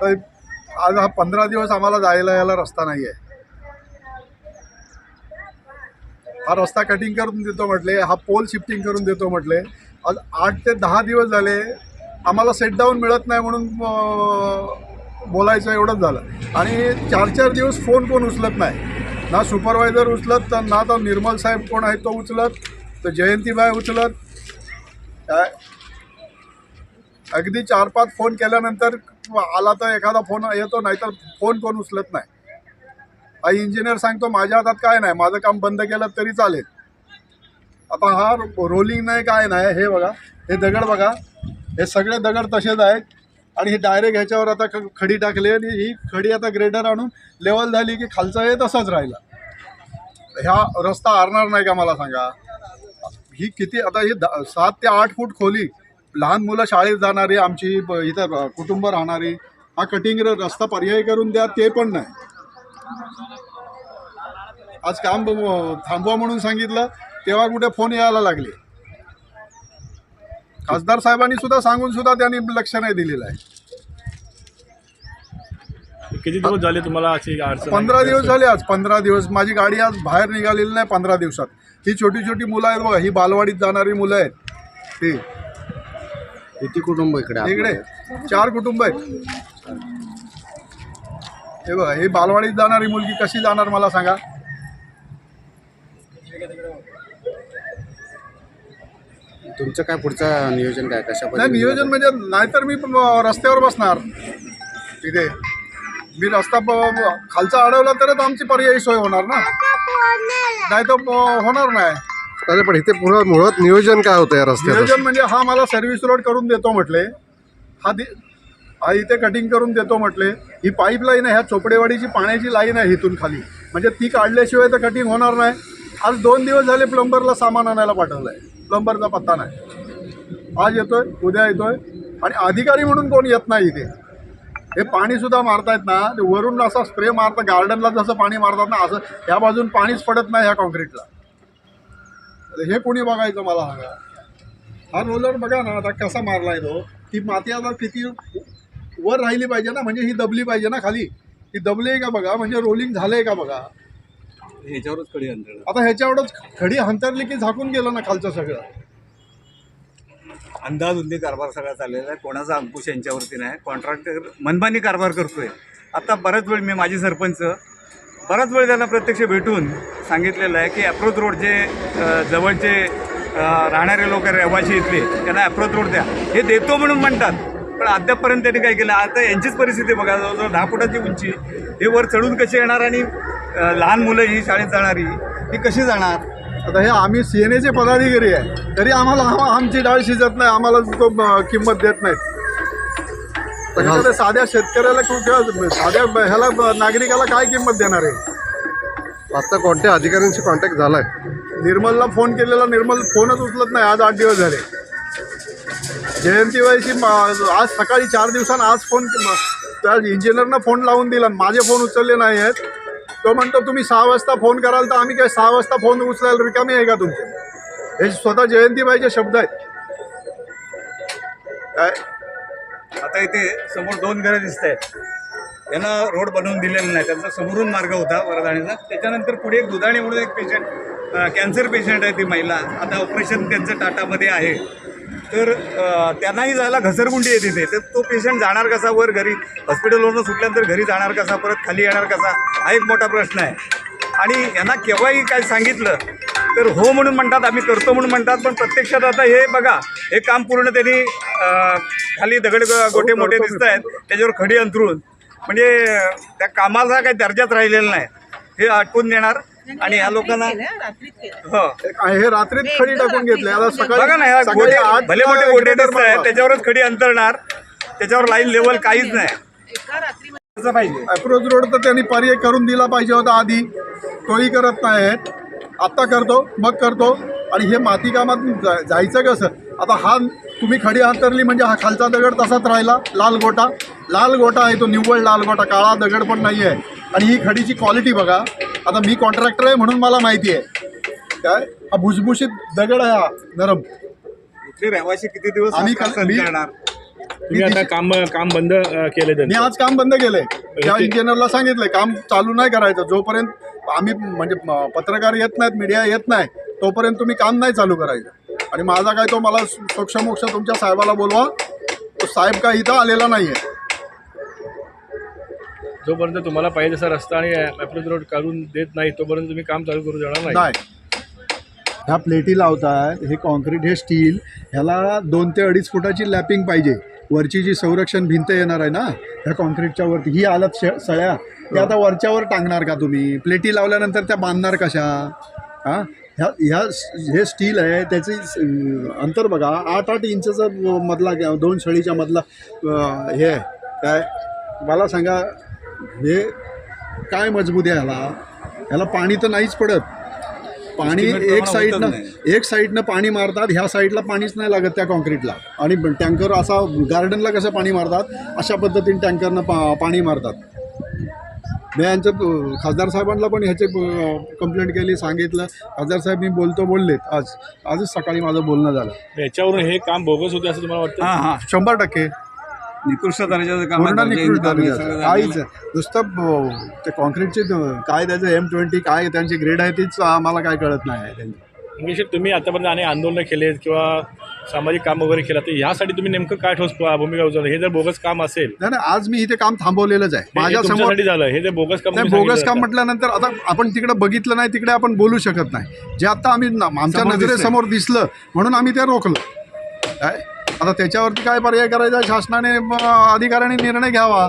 आता आज हा पंधरा दिवस आम्हाला जायला यायला रस्ता नाही आहे. हा रस्ता कटिंग करून देतो म्हटले हा पोल शिफ्टिंग करून देतो म्हटले. आज आठ ते दहा दिवस झाले आम्हाला सेट डाऊन मिळत नाही म्हणून बोलायचं एवढंच झालं. आणि चार चार दिवस फोन कोण उचलत नाही. ना सुपरवायझर उचलत तर ना तर निर्मल साहेब कोण आहे तो उचलत तर जयंतीबाई उचलत. काय अगदी चार पाच फोन केल्यानंतर आला तर एखादा फोन येतो नाही तर फोन कोण उचलत नाही. हा इंजिनियर सांगतो माझ्या हातात काय नाही माझं काम बंद केलं तरी चालेल. आता हा रोलिंग नाही काय नाही हे बघा हे दगड बघा हे सगळे दगड तसेच आहेत. आणि हे डायरेक्ट ह्याच्यावर आता ख- खडी टाकली आणि ही खडी आता ग्रेडर आणून लेवल झाली की खालचा हे तसाच राहिला. ह्या रस्ता हरणार नाही का मला सांगा? ही किती आता ही द- सात ते आठ फूट खोली लहान मुलं शाळेत जाणारी आमची इथं कुटुंब राहणारी हा कटिंग रस्ता पर्यायी करून द्या ते पण नाही. आज काम थांबवा म्हणून सांगितलं तेव्हा कुठे फोन यायला लागले. खासदार साहेबांनी सुद्धा सांगून सुद्धा त्यांनी लक्ष नाही दिलेलं आहे. किती दिवस झाले तुम्हाला अशी? पंधरा दिवस झाले आज पंधरा दिवस. माझी गाडी आज बाहेर निघालेली नाही पंधरा दिवसात. ही छोटी छोटी मुलं आहेत बघा ही बालवाडीत जाणारी मुलं आहेत. ती किती कुटुंब इकडे इकडे. चार कुटुंब आहेत. हे बघा ही बालवाडीत जाणारी मुलगी कशी जाणार मला सांगा? तुमचं काय पुढचं नियोजन काय? कशा नाही नियोजन म्हणजे नाहीतर मी पण रस्त्यावर बसणार. तिथे मी रस्ता प- खालचा अडवला तरच आमची पर्यायी सोय होणार ना? नाही तर होणार नाही. अरे पण इथे पुन्हा मुळात नियोजन काय होतं या रस्त्याचं नियोजन म्हणजे हा मला सर्व्हिस रोड करून देतो म्हटले. हा दि हा इथे कटिंग करून देतो म्हटले. ही पाईपलाईन आहे ह्या चोपडेवाडीची पाण्याची लाईन आहे इथून खाली. म्हणजे ती काढल्याशिवाय तर कटिंग होणार नाही. आज दोन दिवस झाले प्लंबरला सामान आणायला पाठवलं आहे प्लंबरचा पत्ता नाही. आज येतोय उद्या येतोय. आणि अधिकारी म्हणून कोण येत नाही इथे. हे पाणीसुद्धा मारतायत ना. ते वरून असा स्प्रे मारतं गार्डनला जसं पाणी मारतात ना असं ह्या बाजून पाणीच पडत नाही ह्या कॉन्क्रीटला हे कोणी बघायचं मला? सांगा हा रोलर बघा ना आता कसा मारलाय तो. ती माती आता किती वर राहिली पाहिजे ना म्हणजे ही दबली पाहिजे ना खाली. ती दबली आहे का बघा म्हणजे रोलिंग झालंय का बघा. ह्याच्यावरच कडी अंतरण आता ह्याच्यावरच खडी हंतरली की झाकून गेलं ना खालचं सगळं. अंदाजुंदी कारभार सगळा चाललेला आहे. कोणाचा अंकुश यांच्यावरती नाही. कॉन्ट्रॅक्टर मनमानी कारभार करतोय. आता बराच वेळ मी माझी सरपंच बराच वेळ त्यांना प्रत्यक्ष भेटून सांगितलेलं आहे की अप्रोच रोड जे जवळचे राहणारे लोक आहेत, रहिवासी इथले त्यांना अप्रोच रोड द्या. हे देतो म्हणून म्हणतात पण अद्यापपर्यंत त्यांनी काय केलं? आता यांचीच परिस्थिती बघा जवळजवळ दहा फुटाची उंची. हे वर चढून कशी येणार आणि लहान मुलं ही शाळेत जाणारी ही कशी जाणार? आता हे आम्ही सी एन एचे पदाधिकारी आहे तरी आम्हाला आमची डाळ शिजत नाही आम्हाला तो किंमत देत नाहीत. तर एखाद्या साध्या शेतकऱ्याला किंवा साध्या ह्याला नागरिकाला काय किंमत देणार आहे? आता कोणत्या अधिकाऱ्यांशी कॉन्टॅक्ट झालाय? निर्मलला फोन केलेला निर्मल फोनच उचलत नाही आज आठ दिवस झाले. जयंतीबाईची आज सकाळी चार दिवसांनी आज फोन त्या इंजिनियरनं फोन लावून दिला माझे फोन उचलले नाही आहेत. तो म्हणतो तुम्ही सहा वाजता फोन कराल तर आम्ही काय सहा वाजता फोन उचलायला रिकामी आहे का तुमचे? हे स्वतः जयंतीबाईचे शब्द आहेत. काय? आता इथे समोर दोन घरं दिसत आहेत यांना रोड बनवून दिलेला नाही. त्यांचा समोरून मार्ग होता वरदाणीचा. त्याच्यानंतर पुढे एक दुधाणी म्हणून एक पेशंट कॅन्सर पेशंट आहे ती महिला. आता ऑपरेशन त्यांचं टाटामध्ये आहे. तर त्यांनाही जायला घसरगुंडी आहे तिथे. तर तो पेशंट जाणार कसा? वर घरी हॉस्पिटलवरून सुटल्यानंतर घरी जाणार कसा? परत खाली येणार कसा? हा एक मोठा प्रश्न आहे. आणि यांना केव्हाही काय सांगितलं तर हो म्हणून म्हणतात आम्ही करतो म्हणून म्हणतात पण प्रत्यक्षात आता हे बघा हे काम पूर्ण त्यांनी खाली दगड गोटे मोठे दिसत आहेत त्याच्यावर खडी अंतरून म्हणजे त्या कामाचा काही दर्जाच राहिलेला नाही. हे आटपून देणार आणि ह्या लोकांना हो. हे रात्रीत खडी टाकून घेतले आता सकाळी बघा ना ह्या सकाळी गोटे आठ भले मोठे गोटे दिसत आहेत. त्याच्यावरच खडी अंतरणार त्याच्यावर लाईन लेवल काहीच नाही. अप्रोच रोड तर त्यांनी पर्याय करून दिला पाहिजे होता आधी. तोही करत नाहीत. आत्ता करतो मग करतो. आणि हे माती कामात जायचं कसं? आता हा तुम्ही खडी अंतरली म्हणजे हा खालचा दगड तसाच राहिला लाल गोटा. लाल गोटा आहे तो निव्वळ लाल गोटा. काळा दगड पण नाही आहे. आणि ही खडीची क्वालिटी बघा. आता मी कॉन्ट्रॅक्टर आहे म्हणून मला माहिती आहे. काय? हा भुसभुशीत दगड आहे हा नरम. रहिवासी किती दिवस आम्ही हा तुम्ही आता काम काम बंद केले मी आज काम बंद केलंय. त्या इंजिनियरला सांगितलंय काम चालू नाही करायचं. जोपर्यंत आम्ही म्हणजे पत्रकार येत नाहीत मीडिया येत नाही तोपर्यंत तुम्ही काम नाही चालू करायचं. आणि माझा काय तो मला सोक्षमोक्ष तुमच्या साहेबाला बोलवा. तो साहेब काय इथं आलेला नाहीये. जोपर्यंत तुम्हाला पाहिजे तसा रस्ता आणि अप्रोच रोड काढून देत नाही तोपर्यंत तुम्ही काम चालू करू देणार नाही. नाही. ह्या प्लेटी लावतात हे कॉन्क्रीट हे स्टील ह्याला दोन ते अडीच फुटाची लॅपिंग पाहिजे. वरची जी संरक्षण भिंत येणार आहे ना ह्या कॉन्क्रीटच्या वरती ही आलात शे सळ्या त्या आता वरच्यावर टांगणार का तुम्ही? प्लेटी लावल्यानंतर त्या बांधणार कशा? हां? ह्या ह्या हे स्टील आहे त्याचे अंतर बघा आठ आठ इंचचा मधला दोन सळीच्या मधला हे आहे. काय? मला सांगा हे काय मजबूत आहे ह्याला? ह्याला पाणी तर नाहीच पडत. पाणी एक साईडनं एक साईडनं पाणी मारतात ह्या साईडला पाणीच नाही लागत त्या कॉन्क्रीटला आणि टँकर असा गार्डनला कसं पाणी मारतात? अशा पद्धतीने टँकरनं पा पाणी मारतात. मी यांचं खासदार साहेबांना पण ह्याचे कंप्लेंट केली सांगितलं. खासदार साहेब मी बोलतो बोललेत आज. आजच सकाळी माझं बोलणं झालं. याच्यावरून हे काम बोगस होते असं तुम्हाला वाटतं? हां हां. शंभर टक्के. निकृष्ट दर्जाचं काम पूर्ण निकृष्ट हे दर्जाचं. काहीच. नुसतं ते कॉन्क्रीटचे काय त्याचं एम ट्वेंटी काय त्यांची ग्रेड आहे तीच आम्हाला काय कळत नाही आहे त्यांची. इंग्लिश तुम्ही आतापर्यंत अनेक आंदोलनं केलेत किंवा सामाजिक काम वगैरे केलं तर ह्यासाठी तुम्ही नेमकं काय ठोस भूमिका उचलता हे जर बोगस काम असेल नाही नाही, आज मी इथे काम थांबवलेलंच आहे. माझ्यासमोर झालं. हे जर बोगस काम नाही तुम्ही बोगस सांगितलं काम तर- म्हटल्यानंतर आता आपण तिकडे बघितलं नाही तिकडे आपण बोलू शकत नाही. जे आता आम्ही ना- आमच्यासमोर दिसतंय. नजरेसमोर दिसलं म्हणून आम्ही ते रोखलं. काय? आता त्याच्यावरती काय पर्याय करायचा? शासनाने म, अधिकाऱ्यांनी निर्णय घ्यावा.